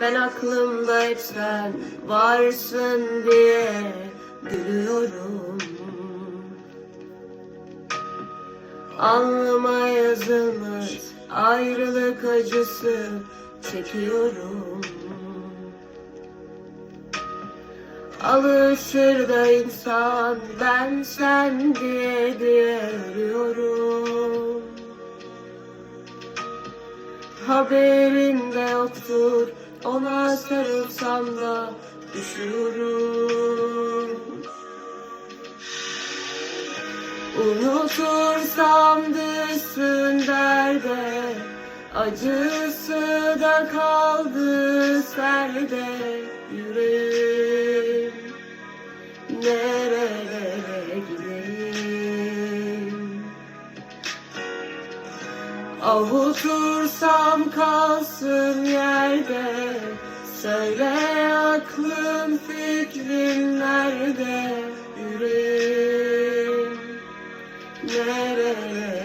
Ben aklımda hep sen varsın diye gülüyorum Alnıma yazılmış ayrılık acısı çekiyorum. Alışır da insan ben sen diye diye ölüyorum. Haberin de yoktur ona sarılsam da düşüyorum Unutursam düşsün derde Acısı da kaldı serde Yüreğim. Nerelere gideyim? Avutursam kalsın yerde Söyle aklım fikrim nerede Yüreğim? Nerelere